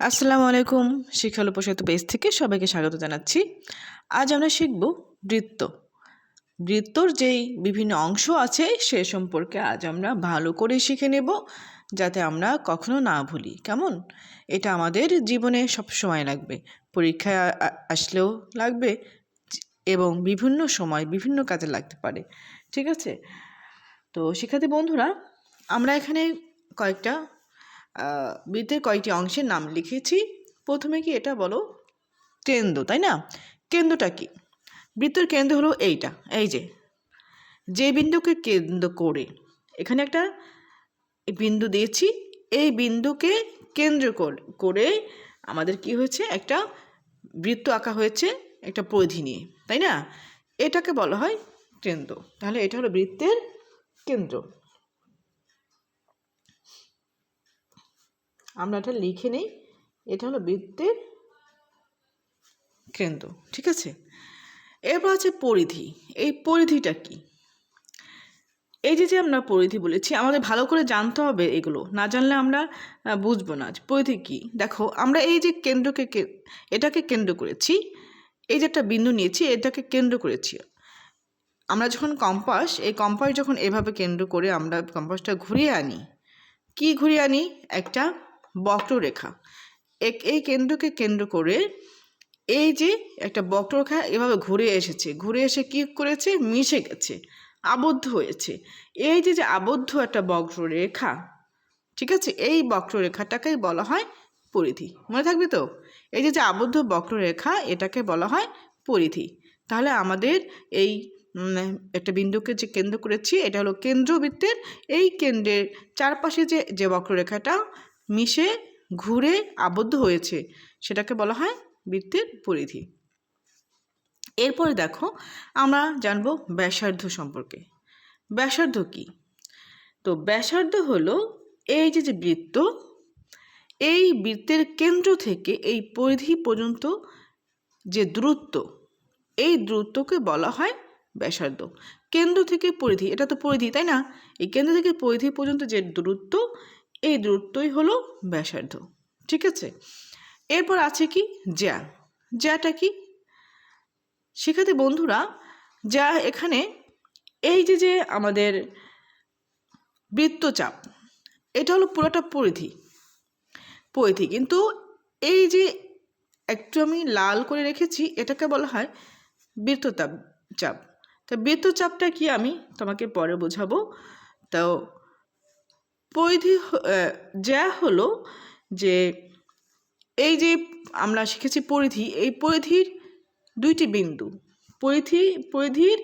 আসসালামু আলাইকুম শিক্ষাল উপসাহিত পেজ থেকে সবাইকে স্বাগত জানাচ্ছি। আজ আমরা শিখব বৃত্ত। বৃত্তর যেই বিভিন্ন অংশ আছে, সে সম্পর্কে আজ আমরা ভালো করে শিখে নেব, যাতে আমরা কখনো না ভুলি। কেমন? এটা আমাদের জীবনে সব সময় লাগবে। পরীক্ষায় আসলেও লাগবে, এবং বিভিন্ন সময় বিভিন্ন কাজে লাগতে পারে। ঠিক আছে? তো শিক্ষার্থী বন্ধুরা, আমরা এখানে কয়েকটা বৃত্তের কয়েকটি অংশের নাম লিখেছি। প্রথমে কি এটা বলো? কেন্দ্র তাই না? কেন্দ্রটা কি? বৃত্তের কেন্দ্র হলো এইটা, এই যে। যে বিন্দুকে কেন্দ্র করে, এখানে একটা বিন্দু দিয়েছি, এই বিন্দুকে কেন্দ্র কর- করে আমাদের কি হয়েছে? একটা বৃত্ত আঁকা হয়েছে, একটা পরিধি নিয়ে, তাই না? এটাকে বলা হয় কেন্দ্র। তাহলে এটা হলো বৃত্তের কেন্দ্র। আমরা এটা লিখে নিই। এটা হলো বৃত্তের কেন্দ্র, ঠিক আছে? এরপর আছে পরিধি। এই পরিধিটা কি? এই যে যে আমরা পরিধি বলেছি, আমাদের ভালো করে জানতে হবে এগুলো। না জানলে আমরা বুঝব না। পরিধি কি? দেখো, আমরা এই যে কেন্দ্রকে এটাকে কেন্দ্র করেছি, এই যে একটা বিন্দু নিয়েছি, এটাকে কেন্দ্র করেছি। আমরা যখন কম্পাস, এই কম্পাস যখন এভাবে কেন্দ্র করে আমরা কম্পাসটা ঘুরিয়ে আনি, কি ঘুরিয়ে আনি? একটা বক্ররেখা। এক- এই কেন্দ্রকে কেন্দ্র করে এই যে একটা বক্ররেখা এভাবে ঘুরে এসেছে, ঘুরে এসে কি করেছে? মিশে গেছে, আবদ্ধ হয়েছে। এই যে যে আবদ্ধ একটা বক্ররেখা, ঠিক আছে? এই বক্ররেখাটাকেই বলা হয় পরিধি। মনে থাকবে তো? এই যে যে আবদ্ধ বক্ররেখা এটাকে বলা হয় পরিধি। তাহলে আমাদের এই একটা বিন্দুকে যে কেন্দ্র করেছি, এটা হলো কেন্দ্রবৃত্তের এই কেন্দ্রের চারপাশে যে যে বক্ররেখাটা মিশে ঘুরে আবদ্ধ হয়েছে। সেটাকে বলা হয় বৃত্তের পরিধি। এরপরে দেখো, আমরা জানব ব্যাসার্ধ সম্পর্কে। ব্যাসার্ধ কি? তো ব্যাসার্ধ হলো এই যে যে বৃত্ত, এই বৃত্তের কেন্দ্র থেকে এই পরিধি পর্যন্ত যে দূরত্ব, এই দূরত্বকে বলা হয় ব্যাসার্ধ। কেন্দ্র থেকে পরিধি, এটা তো পরিধি, তাই না? এই কেন্দ্র থেকে পরিধি পর্যন্ত যে দূরত্ব এই দূরত্বই হলো ব্যাসার্ধ, ঠিক আছে? এরপর আছে কি? জ্যা। জ্যাটা কি? শিক্ষার্থী বন্ধুরা যা এখানে এই যে যে আমাদের বৃত্তচাপ, এটা হলো পুরোটা পরিধি পরিধি। কিন্তু এই যে একটু আমি লাল করে রেখেছি, এটাকে বলা হয় বৃত্তচাপ, চাপ। তা বৃত্তচাপটা কি আমি তোমাকে পরে বোঝাবো। তো পরিধি যা হলো যে এই যে আমরা শিখেছি পরিধি, এই পরিধির দুইটি বিন্দু। পরিধি, পরিধির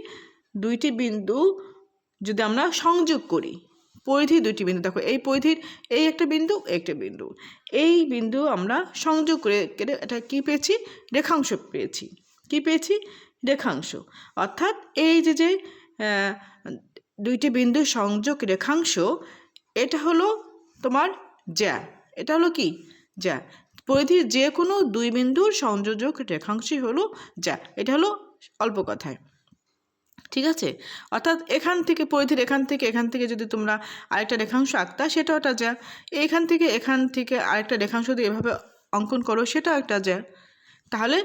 দুইটি বিন্দু যদি আমরা সংযোগ করি, পরিধি দুইটি বিন্দু, দেখো এই পরিধির এই একটা বিন্দু একটা বিন্দু। এই বিন্দু আমরা সংযোগ করে এটা কী পেয়েছি? রেখাংশ পেয়েছি। কি পেয়েছি? রেখাংশ। অর্থাৎ এই যে যে দুইটি বিন্দু সংযোগ রেখাংশ এটা হলো তোমার জ্যা। এটা হলো কি? জ্যা। পরিধির যে কোনো দুই বিন্দুর সংযোজক রেখাংশই হলো যা এটা হলো অল্প কথায়। ঠিক আছে? অর্থাৎ এখান থেকে পরিধির এখান থেকে এখান থেকে যদি তোমরা আরেকটা রেখাংশ আঁকতা, সেটাও একটা যা এখান থেকে এখান থেকে আরেকটা রেখাংশ দিয়ে এভাবে অঙ্কন করো, সেটাও একটা যা তাহলে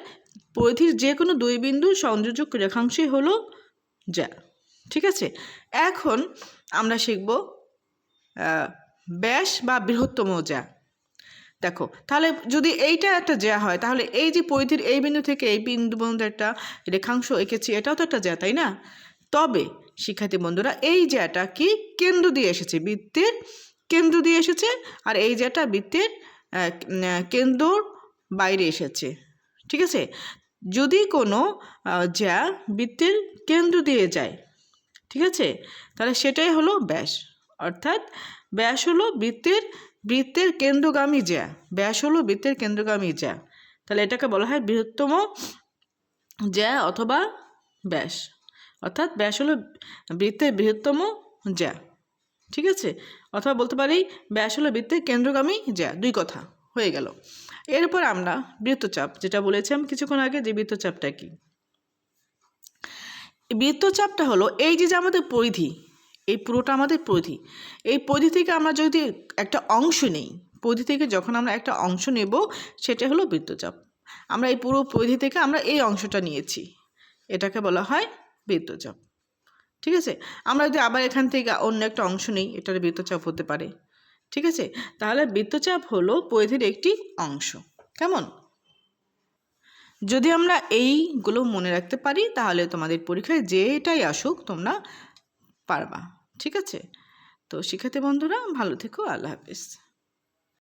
পরিধির যে কোনো দুই বিন্দুর সংযোজক রেখাংশই হলো যা ঠিক আছে? এখন আমরা শিখব ব্যাস বা বৃহত্তম যা। দেখো, তাহলে যদি এইটা একটা জ্যা হয়, তাহলে এই যে পরিধির এই বিন্দু থেকে এই বিন্দু পর্যন্ত একটা রেখাংশ এঁকেছি, এটাও তো একটা জ্যা তাই না? তবে, শিক্ষার্থী বন্ধুরা, এই জ্যাটা কি কেন্দ্র দিয়ে এসেছে? বৃত্তের কেন্দ্র দিয়ে এসেছে, আর এই জ্যাটা বৃত্তের কেন্দ্রর বাইরে এসেছে। ঠিক আছে? যদি কোনো জ্যা বৃত্তের কেন্দ্র দিয়ে যায়, ঠিক আছে? তাহলে সেটাই হলো ব্যাস। অর্থাৎ ব্যাস হলো বৃত্তের বৃত্তের কেন্দ্রগামী জ্যা, ব্যাস হলো বৃত্তের কেন্দ্রগামী জ্যা। তাহলে এটাকে বলা হয় বৃহত্তম জ্যা অথবা ব্যাস। অর্থাৎ ব্যাস হলো বৃত্তের বৃহত্তম জ্যা। ঠিক আছে? অথবা বলতে পারি ব্যাস হলো বৃত্তের কেন্দ্রগামী জ্যা। দুই কথা হয়ে গেল। এরপর আমরা বৃত্তচাপ, যেটা বলেছিলাম কিছুক্ষণ আগে যে বৃত্তচাপটা কি? বৃত্তচাপটা হলো এই যে যে আমাদের পরিধি এই পুরোটা আমাদের পরিধি এই পরিধি থেকে আমরা যদি একটা অংশ নেই পরিধি থেকে যখন আমরা একটা অংশ নেব, সেটা হলো বৃত্তচাপ আমরা এই পুরো পরিধি থেকে আমরা এই অংশটা নিয়েছি। এটাকে বলা হয় বৃত্তচাপ ঠিক আছে? আমরা যদি আবার এখান থেকে অন্য একটা অংশ নিই, এটার বৃত্তচাপ হতে পারে। ঠিক আছে? তাহলে বৃত্তচাপ হলো পরিধির একটি অংশ। কেমন? যদি আমরা এইগুলো মনে রাখতে পারি, তাহলে তোমাদের পরীক্ষায় যেটাই আসুক, তোমরা পারবা ঠিক আছে? তো শিক্ষার্থী বন্ধুরা ভালো থেকো আল্লাহ হাফিজ।